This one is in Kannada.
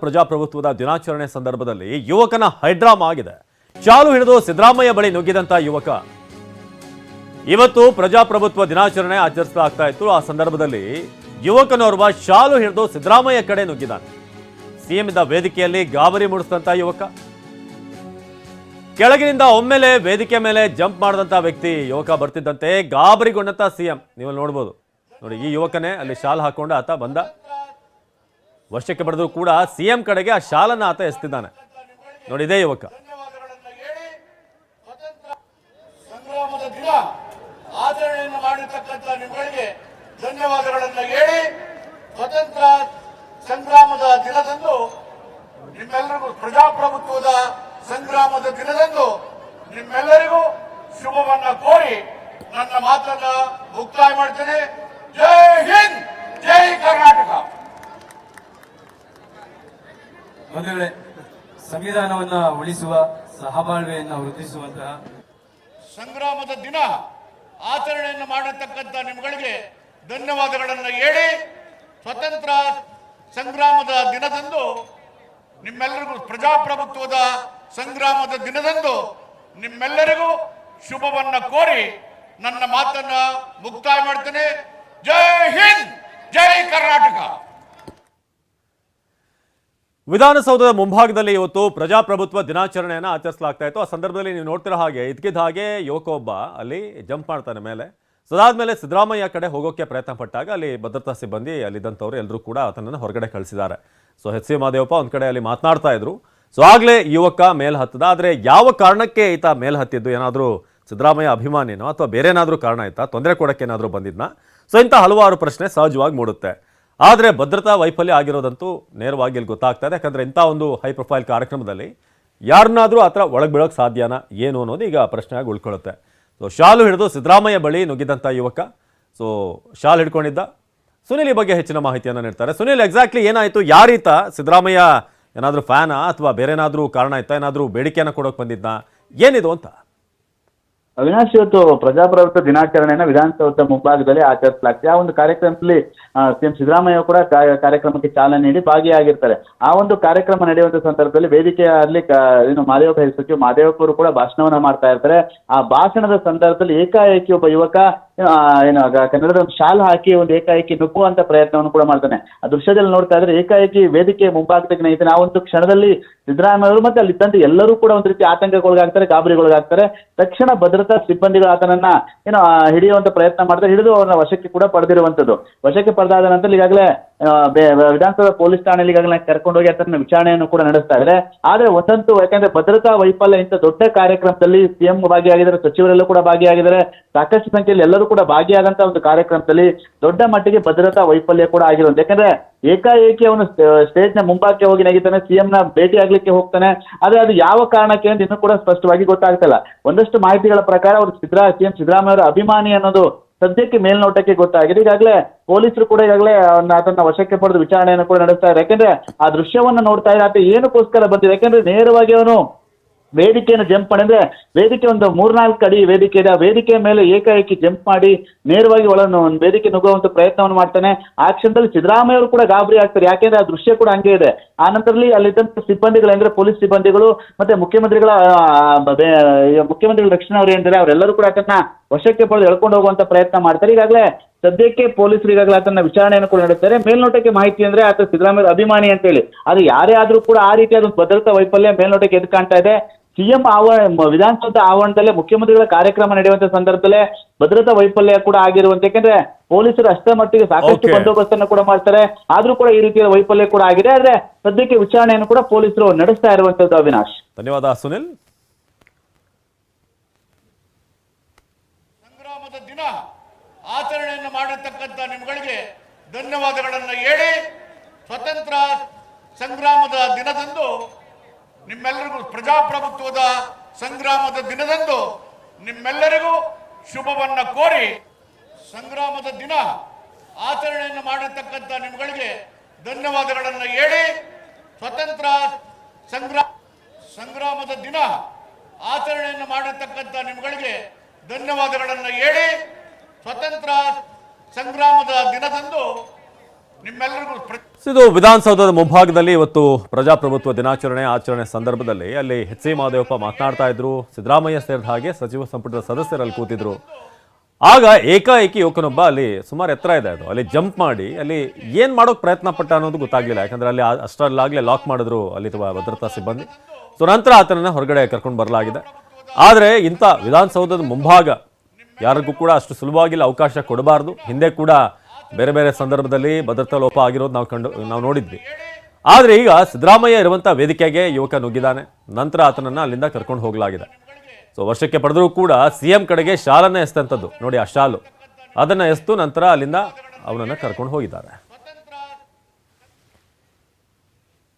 ಪ್ರಜಾಪ್ರಭುತ್ವದ ದಿನಾಚರಣೆ ಸಂದರ್ಭದಲ್ಲಿ ಯುವಕನ ಹೈಡ್ರಾಮಾ ಆಗಿದೆ. ಚಾಲು ಹಿಡಿದು ಸಿದ್ದರಾಮಯ್ಯ ಬಳಿ ನುಗ್ಗಿದಂತ ಯುವಕ. ಇವತ್ತು ಪ್ರಜಾಪ್ರಭುತ್ವ ದಿನಾಚರಣೆ ಆಚರಿಸಲಾಗ್ತಾ ಇತ್ತು. ಆ ಸಂದರ್ಭದಲ್ಲಿ ಯುವಕನೋರ್ವ ಶಾಲು ಹಿಡಿದು ಸಿದ್ದರಾಮಯ್ಯ ಕಡೆ ನುಗ್ಗಿದ್ದಾನೆ ಸಿಎಂ ಇದ್ದ ವೇದಿಕೆಯಲ್ಲಿ ಗಾಬರಿ ಮೂಡಿಸಿದಂತ ಯುವಕ. ಕೆಳಗಿನಿಂದ ಒಮ್ಮೆಲೆ ವೇದಿಕೆ ಮೇಲೆ ಜಂಪ್ ಮಾಡಿದಂತ ವ್ಯಕ್ತಿ ಯುವಕ ಬರ್ತಿದ್ದಂತೆ. ಗಾಬರಿಗೊಂಡಂತ ಸಿಎಂ. ನೀವು ನೋಡ್ಬೋದು. ನೋಡಿ, ಈ ಯುವಕನೇ ಅಲ್ಲಿ ಶಾಲು ಹಾಕೊಂಡು ಆತ ಬಂದ. ವಶಕ್ಕೆ ಪಡೆದು ಕೂಡ ಸಿಎಂ ಕಡೆಗೆ ಆ ಶಾಲನ್ನು ಆತ ಎಸ್ತಿದ್ದಾನೆ ನೋಡಿ ಇದೇ ಯುವಕ. ಧನ್ಯವಾದಗಳನ್ನು ಹೇಳಿ ಸ್ವತಂತ್ರ ಸಂಗ್ರಾಮದ ದಿನ ಮಾಡಿರ್ತಕ್ಕಂಥ ನಿಮ್ಮಗಳಿಗೆ ಧನ್ಯವಾದಗಳನ್ನು ಹೇಳಿ ಸ್ವತಂತ್ರ ಸಂಗ್ರಾಮದ ದಿನದಂದು ನಿಮ್ಮೆಲ್ಲರಿಗೂ ಪ್ರಜಾಪ್ರಭುತ್ವದ ಸಂಗ್ರಾಮದ ದಿನದಂದು ನಿಮ್ಮೆಲ್ಲರಿಗೂ ಶುಭವನ್ನ ಕೋರಿ ನನ್ನ ಮಾತನ್ನ ಮುಕ್ತಾಯ ಮಾಡ್ತೇನೆ. ಜೈ ವೇಳೆ ಸಂವಿಧಾನವನ್ನ ಉಳಿಸುವ ಸಹಬಾಳ್ವೆಯನ್ನ ವೃದ್ಧಿಸುವಂತಹ ಸಂಗ್ರಾಮದ ದಿನ ಆಚರಣೆಯನ್ನು ಮಾಡತಕ್ಕಂಥ ನಿಮ್ಗಳಿಗೆ ಧನ್ಯವಾದಗಳನ್ನು ಹೇಳಿ ಸ್ವತಂತ್ರ ಸಂಗ್ರಾಮದ ದಿನದಂದು ನಿಮ್ಮೆಲ್ಲರಿಗೂ ಪ್ರಜಾಪ್ರಭುತ್ವದ ಸಂಗ್ರಾಮದ ದಿನದಂದು ನಿಮ್ಮೆಲ್ಲರಿಗೂ ಶುಭವನ್ನ ಕೋರಿ ನನ್ನ ಮಾತನ್ನ ಮುಕ್ತಾಯ ಮಾಡ್ತೇನೆ. ಜೈ ಹಿಂದ್ ಜೈ ಕರ್ನಾಟಕ ವಿಧಾನಸೌಧದ ಮುಂಭಾಗದಲ್ಲಿ ಇವತ್ತು ಪ್ರಜಾಪ್ರಭುತ್ವ ದಿನಾಚರಣೆಯನ್ನು ಆಚರಿಸಲಾಗ್ತಾ ಇತ್ತು. ಆ ಸಂದರ್ಭದಲ್ಲಿ ನೀವು ನೋಡ್ತಿರೋ ಹಾಗೆ ಇದಕ್ಕಿದ್ದ ಹಾಗೆ ಯುವಕ ಒಬ್ಬ ಅಲ್ಲಿ ಜಂಪ್ ಮಾಡ್ತಾನೆ ಮೇಲೆ. ಸದಾದ ಮೇಲೆ ಸಿದ್ದರಾಮಯ್ಯ ಕಡೆ ಹೋಗೋಕೆ ಪ್ರಯತ್ನ ಪಟ್ಟಾಗ ಅಲ್ಲಿ ಭದ್ರತಾ ಸಿಬ್ಬಂದಿ ಅಲ್ಲಿದ್ದಂಥವ್ರು ಎಲ್ಲರೂ ಕೂಡ ಆತನನ್ನು ಹೊರಗಡೆ ಕಳಿಸಿದ್ದಾರೆ. ಸೊ ಎಚ್ ಸಿ ಮಹದೇವಪ್ಪ ಒಂದು ಕಡೆ ಅಲ್ಲಿ ಮಾತನಾಡ್ತಾ ಇದ್ರು. ಸೊ ಆಗಲೇ ಯುವಕ ಮೇಲೆ ಹತ್ತದ ಆದರೆ ಯಾವ ಕಾರಣಕ್ಕೆ ಈತ ಮೇಲೆ ಹತ್ತಿದ್ದು ಏನಾದರೂ ಸಿದ್ದರಾಮಯ್ಯ ಅಭಿಮಾನಿನೋ ಅಥವಾ ಬೇರೆ ಏನಾದರೂ ಕಾರಣ ಆಯ್ತಾ ತೊಂದರೆ ಕೊಡೋಕ್ಕೆ ಏನಾದರೂ ಬಂದಿದ್ನಾ? ಸೊ ಇಂಥ ಹಲವಾರು ಪ್ರಶ್ನೆ ಸಹಜವಾಗಿ ಮೂಡುತ್ತೆ. ಆದರೆ ಭದ್ರತಾ ವೈಫಲ್ಯ ಆಗಿರೋದಂತೂ ನೇರವಾಗಿ ಇಲ್ಲಿ ಗೊತ್ತಾಗ್ತಾ ಇದೆ. ಯಾಕಂದರೆ ಇಂಥ ಒಂದು ಹೈ ಪ್ರೊಫೈಲ್ ಕಾರ್ಯಕ್ರಮದಲ್ಲಿ ಯಾರನ್ನಾದರೂ ಆ ಥರ ಒಳಗೆ ಬೀಳೋಕ್ಕೆ ಸಾಧ್ಯನಾ ಏನು ಅನ್ನೋದು ಈಗ ಪ್ರಶ್ನೆಯಾಗಿ ಉಳ್ಕೊಳ್ಳುತ್ತೆ. ಸೊ ಶಾಲು ಹಿಡಿದು ಸಿದ್ದರಾಮಯ್ಯ ಬಳಿ ನುಗ್ಗಿದಂಥ ಯುವಕ. So shawl ಹಿಡ್ಕೊಂಡಿದ್ದ. ಸುನೀಲ್ ಈ ಬಗ್ಗೆ ಹೆಚ್ಚಿನ ಮಾಹಿತಿಯನ್ನು ನೀಡ್ತಾರೆ. ಸುನೀಲ್ ಎಕ್ಸಾಕ್ಟ್ಲಿ ಏನಾಯಿತು? ಯಾರೀತ? ಸಿದ್ದರಾಮಯ್ಯ ಏನಾದರೂ ಫ್ಯಾನಾ ಅಥವಾ ಬೇರೆ ಏನಾದರೂ ಕಾರಣ ಆಯ್ತಾ ಏನಾದರೂ ಬೇಡಿಕೆಯನ್ನು ಕೊಡೋಕೆ ಬಂದಿದ್ದ ಏನಿದು ಅಂತ ಅವಿನಾಶ್ ಇವತ್ತು ಪ್ರಜಾಪ್ರಭುತ್ವ ದಿನಾಚರಣೆಯನ್ನ ವಿಧಾನಸೌಧ ಮುಂಭಾಗದಲ್ಲಿ ಆಚರಿಸಲಾಗ್ತದೆ. ಆ ಒಂದು ಕಾರ್ಯಕ್ರಮದಲ್ಲಿ ಸಿಎಂ ಸಿದ್ದರಾಮಯ್ಯ ಕೂಡ ಕಾರ್ಯಕ್ರಮಕ್ಕೆ ಚಾಲನೆ ನೀಡಿ ಭಾಗಿಯಾಗಿರ್ತಾರೆ. ಆ ಒಂದು ಕಾರ್ಯಕ್ರಮ ನಡೆಯುವಂತ ಸಂದರ್ಭದಲ್ಲಿ ವೇದಿಕೆಯಲ್ಲಿ ಕ- ಏನು ಮಾದೇವ ಸಚಿವ ಮಾದೇವಪ್ಪ ಅವರು ಕೂಡ ಭಾಷಣವನ್ನ ಮಾಡ್ತಾ ಇರ್ತಾರೆ. ಆ ಭಾಷಣದ ಸಂದರ್ಭದಲ್ಲಿ ಏಕಾಏಕಿ ಒಬ್ಬ ಯುವಕ ಏನು ಕನ್ನಡದ ಒಂದು ಶಾಲ್ ಹಾಕಿ ಒಂದು ಏಕಾಏಕಿ ನುಗ್ಗುವಂತ ಪ್ರಯತ್ನವನ್ನು ಕೂಡ ಮಾಡ್ತಾನೆ. ಆ ದೃಶ್ಯದಲ್ಲಿ ನೋಡ್ತಾ ಇದ್ರೆ ಏಕಾಏಕಿ ವೇದಿಕೆ ಮುಂಭಾಗದಲ್ಲಿ ನಿಂತಿದ್ದಾನೆ. ಆ ಒಂದು ಕ್ಷಣದಲ್ಲಿ ಸಿದ್ದರಾಮಯ್ಯ ಮತ್ತೆ ಅಲ್ಲಿ ಇದ್ದಂತೆ ಎಲ್ಲರೂ ಕೂಡ ಒಂದು ರೀತಿ ಆತಂಕಕ್ಕೊಳಗಾಗ್ತಾರೆ, ಗಾಬರಿಗೊಳಗಾಗ್ತಾರೆ. ತಕ್ಷಣ ಭದ್ರತಾ ಸಿಬ್ಬಂದಿಗಳು ಆತನನ್ನ, ಏನೋ ಹಿಡಿಯುವಂತ ಪ್ರಯತ್ನ ಮಾಡ್ತಾರೆ. ಹಿಡಿದು ಅವರ ವಶಕ್ಕೆ ಕೂಡ ಪಡೆದಿರುವಂತದ್ದು. ವಶಕ್ಕೆ ಪಡೆದಾದ ನಂತರ ಈಗಾಗಲೇ ವಿಧಾನಸಭಾ ಪೊಲೀಸ್ ಠಾಣೆಯಲ್ಲಿ ಈಗಾಗಲೇ ಕರ್ಕೊಂಡೋಗಿ ಆತನ ವಿಚಾರಣೆಯನ್ನು ಕೂಡ ನಡೆಸ್ತಾ ಇದ್ದಾರೆ. ಆದ್ರೆ ಒಂದಂತೂ ಯಾಕಂದ್ರೆ ಭದ್ರತಾ ವೈಫಲ್ಯ ಇಂಥ ದೊಡ್ಡ ಕಾರ್ಯಕ್ರಮದಲ್ಲಿ ಸಿಎಂ ಭಾಗಿಯಾಗಿದ್ದಾರೆ ಸಚಿವರೆಲ್ಲೂ ಕೂಡ ಭಾಗಿಯಾಗಿದ್ದಾರೆ. ಸಾಕಷ್ಟು ಸಂಖ್ಯೆಯಲ್ಲಿ ಎಲ್ಲರೂ ಕೂಡ ಭಾಗಿಯಾದಂತಹ ಒಂದು ಕಾರ್ಯಕ್ರಮದಲ್ಲಿ ದೊಡ್ಡ ಮಟ್ಟಿಗೆ ಭದ್ರತಾ ವೈಫಲ್ಯ ಕೂಡ ಆಗಿರುವಂತ ಯಾಕಂದ್ರೆ ಏಕಾಏಕಿ ಅವನು ಸ್ಟೇಜ್ನ ಮುಂಭಾಗಕ್ಕೆ ಹೋಗಿ ನಗಿತಾನೆ ಸಿಎಂ ನ ಭೇಟಿ ಆಗ್ಲಿಕ್ಕೆ ಹೋಗ್ತಾನೆ. ಆದ್ರೆ ಅದು ಯಾವ ಕಾರಣಕ್ಕೆ ಅಂತ ಇನ್ನೂ ಕೂಡ ಸ್ಪಷ್ಟವಾಗಿ ಗೊತ್ತಾಗ್ತಲ್ಲ. ಒಂದಷ್ಟು ಮಾಹಿತಿಗಳ ಪ್ರಕಾರ ಅವರು ಸಿದ್ದರಾ ಸಿಎಂ ಸಿದ್ದರಾಮಯ್ಯ ಅಭಿಮಾನಿ ಅನ್ನೋದು ಸದ್ಯಕ್ಕೆ ಮೇಲ್ನೋಟಕ್ಕೆ ಗೊತ್ತಾಗಿದೆ. ಈಗಾಗಲೇ ಪೊಲೀಸರು ಕೂಡ ಈಗಾಗಲೇ ಆತನ ವಶಕ್ಕೆ ಪಡೆದು ವಿಚಾರಣೆಯನ್ನು ಕೂಡ ನಡೆಸ್ತಾ ಇದ್ದಾರೆ. ಯಾಕಂದ್ರೆ ಆ ದೃಶ್ಯವನ್ನ ನೋಡ್ತಾ ಇದ್ದಾರೆ ಏನಕ್ಕೋಸ್ಕರ ಬಂದಿದೆ? ಯಾಕಂದ್ರೆ ನೇರವಾಗಿ ಅವನು ವೇದಿಕೆಯನ್ನು ಜಂಪ್ ಮಾಡಿ ಅಂದ್ರೆ ವೇದಿಕೆ ಒಂದು ಮೂರ್ನಾಲ್ಕು ಅಡಿ ವೇದಿಕೆ ಇದೆ. ಆ ವೇದಿಕೆ ಮೇಲೆ ಏಕಾಏಕಿ ಜಂಪ್ ಮಾಡಿ ನೇರವಾಗಿ ಒಳನ್ನು ಒಂದು ವೇದಿಕೆ ನುಗ್ಗುವಂತ ಪ್ರಯತ್ನವನ್ನು ಮಾಡ್ತಾನೆ. ಆ ಕ್ಷಣದಲ್ಲಿ ಸಿದ್ದರಾಮಯ್ಯ ಅವರು ಕೂಡ ಗಾಬರಿ ಆಗ್ತಾರೆ. ಯಾಕೆಂದ್ರೆ ಆ ದೃಶ್ಯ ಕೂಡ ಹಂಗೆ ಇದೆ. ಆ ನಂತರದಲ್ಲಿ ಅಲ್ಲಿದ್ದಂತ ಸಿಬ್ಬಂದಿಗಳು ಅಂದ್ರೆ ಪೊಲೀಸ್ ಸಿಬ್ಬಂದಿಗಳು ಮತ್ತೆ ಮುಖ್ಯಮಂತ್ರಿಗಳ ಮುಖ್ಯಮಂತ್ರಿಗಳ ರಕ್ಷಣೆ ಅವರು ಏನಿದ್ದಾರೆ ಅವರೆಲ್ಲರೂ ಕೂಡ ಅದನ್ನ ವಶಕ್ಕೆ ಪಡೆದು ಎಳ್ಕೊಂಡು ಹೋಗುವಂತ ಪ್ರಯತ್ನ ಮಾಡ್ತಾರೆ. ಈಗಾಗಲೇ ಸದ್ಯಕ್ಕೆ ಪೊಲೀಸರು ಈಗಾಗಲೇ ಆತನ ವಿಚಾರಣೆಯನ್ನು ಕೂಡ ನಡೆಸ್ತಾರೆ. ಮೇಲ್ನೋಟಕ್ಕೆ ಮಾಹಿತಿ ಅಂದ್ರೆ ಆತ ಸಿದ್ದರಾಮಯ್ಯ ಅಭಿಮಾನಿ ಅಂತ ಹೇಳಿ ಅದು ಯಾರೇ ಆದ್ರೂ ಕೂಡ ಆ ರೀತಿ ಒಂದು ಭದ್ರತಾ ವೈಫಲ್ಯ ಮೇಲ್ನೋಟಕ್ಕೆ ಎದ್ದು ಕಾಣ್ತಾ ಇದೆ. ಸಿಎಂ ಆವರಣ ವಿಧಾನಸೌಧ ಆವರಣದಲ್ಲೇ ಮುಖ್ಯಮಂತ್ರಿಗಳ ಕಾರ್ಯಕ್ರಮ ನಡೆಯುವಂತ ಸಂದರ್ಭದಲ್ಲೇ ಭದ್ರತಾ ವೈಫಲ್ಯ ಕೂಡ ಆಗಿರುವಂತ ಯಾಕಂದ್ರೆ ಪೊಲೀಸರು ಅಷ್ಟೇ ಮಟ್ಟಿಗೆ ಸಾಕಷ್ಟು Okay. ಬಂದೋಬಸ್ತನ್ನು ಕೂಡ ಮಾಡ್ತಾರೆ. ಆದ್ರೂ ಕೂಡ ಈ ರೀತಿಯ ವೈಫಲ್ಯ ಕೂಡ ಆಗಿದೆ. ಆದ್ರೆ ಸದ್ಯಕ್ಕೆ ವಿಚಾರಣೆಯನ್ನು ಕೂಡ ಪೊಲೀಸರು ನಡೆಸ್ತಾ ಇರುವಂತದ್ದು ಅವಿನಾಶ್. ಧನ್ಯವಾದ ಸುನಿಲ್. ಸಂಗ್ರಾಮದ ದಿನ ಆಚರಣೆಯನ್ನು ಮಾಡಿರ್ತಕ್ಕಂಥ ನಿಮ್ಗಳಿಗೆ ಧನ್ಯವಾದಗಳನ್ನು ಹೇಳಿ ಸ್ವತಂತ್ರ ಸಂಗ್ರಾಮದ ದಿನದಂದು ನಿಮ್ಮೆಲ್ಲರಿಗೂ ಪ್ರಜಾಪ್ರಭುತ್ವದ ಸಂಗ್ರಾಮದ ದಿನದಂದು ನಿಮ್ಮೆಲ್ಲರಿಗೂ ಶುಭವನ್ನ ಕೋರಿ ಸಂಗ್ರಾಮದ ದಿನ ಆಚರಣೆಯನ್ನು ಮಾಡಿರ್ತಕ್ಕಂಥ ನಿಮ್ಗಳಿಗೆ ಧನ್ಯವಾದಗಳನ್ನು ಹೇಳಿ ಸ್ವತಂತ್ರ ಸಂಗ್ರಾಮ ಸಂಗ್ರಾಮದ ದಿನ ಆಚರಣೆಯನ್ನು ಮಾಡಿರ್ತಕ್ಕಂಥ ನಿಮ್ಗಳಿಗೆ ಧನ್ಯವಾದಗಳನ್ನು ಹೇಳಿ ಸ್ವತಂತ್ರ ಸಂಗ್ರಾಮದ ದಿನದಂದು ಇದು ವಿಧಾನಸೌಧದ ಮುಂಭಾಗದಲ್ಲಿ ಇವತ್ತು ಪ್ರಜಾಪ್ರಭುತ್ವ ದಿನಾಚರಣೆ ಆಚರಣೆ ಸಂದರ್ಭದಲ್ಲಿ ಅಲ್ಲಿ ಎಚ್ ಸಿ ಮಹಾದೇವಪ್ಪ ಮಾತನಾಡ್ತಾ ಇದ್ರು. ಸಿದ್ದರಾಮಯ್ಯ ಸೇರಿದ ಹಾಗೆ ಸಚಿವ ಸಂಪುಟದ ಸದಸ್ಯರಲ್ಲಿ ಕೂತಿದ್ರು. ಆಗ ಏಕಾಏಕಿ ಯುವಕನೊಬ್ಬ ಅಲ್ಲಿ ಸುಮಾರು ಎತ್ತರ ಇದೆ ಅದು. ಅಲ್ಲಿ ಜಂಪ್ ಮಾಡಿ ಅಲ್ಲಿ ಏನು ಮಾಡೋಕೆ ಪ್ರಯತ್ನ ಪಟ್ಟ ಅನ್ನೋದು ಗೊತ್ತಾಗಲಿಲ್ಲ. ಯಾಕಂದ್ರೆ ಅಲ್ಲಿ ಅಷ್ಟರಲ್ಲಾಗಲೇ ಲಾಕ್ ಮಾಡಿದ್ರು ಅಲ್ಲಿ ಭದ್ರತಾ ಸಿಬ್ಬಂದಿ. ಸೊ ನಂತರ ಆತನನ್ನು ಹೊರಗಡೆ ಕರ್ಕೊಂಡು ಬರಲಾಗಿದೆ. ಆದರೆ ಇಂಥ ವಿಧಾನಸೌಧದ ಮುಂಭಾಗ ಯಾರಿಗೂ ಕೂಡ ಅಷ್ಟು ಸುಲಭವಾಗಿ ಇಲ್ಲಿ ಅವಕಾಶ ಕೊಡಬಾರ್ದು. ಹಿಂದೆ ಕೂಡ ಬೇರೆ ಬೇರೆ ಸಂದರ್ಭದಲ್ಲಿ ಭದ್ರತಾ ಲೋಪ ಆಗಿರೋದು ನಾವು ಕಂಡು, ನಾವು ನೋಡಿದ್ವಿ. ಆದರೆ ಈಗ ಸಿದ್ದರಾಮಯ್ಯ ಇರುವಂಥ ವೇದಿಕೆಗೆ ಯುವಕ ನುಗ್ಗಿದ್ದಾನೆ. ನಂತರ ಆತನನ್ನು ಅಲ್ಲಿಂದ ಕರ್ಕೊಂಡು ಹೋಗಲಾಗಿದೆ. ಸೊ ವರ್ಷಕ್ಕೆ ಪಡೆದರೂ ಕೂಡ ಸಿಎಂ ಕಡೆಗೆ ಶಾಲನ್ನು ಎಸ್ತಂಥದ್ದು. ನೋಡಿ, ಆ ಶಾಲು. ಅದನ್ನು ಎಸ್ತು ನಂತರ ಅಲ್ಲಿಂದ ಅವನನ್ನು ಕರ್ಕೊಂಡು ಹೋಗಿದ್ದಾರೆ.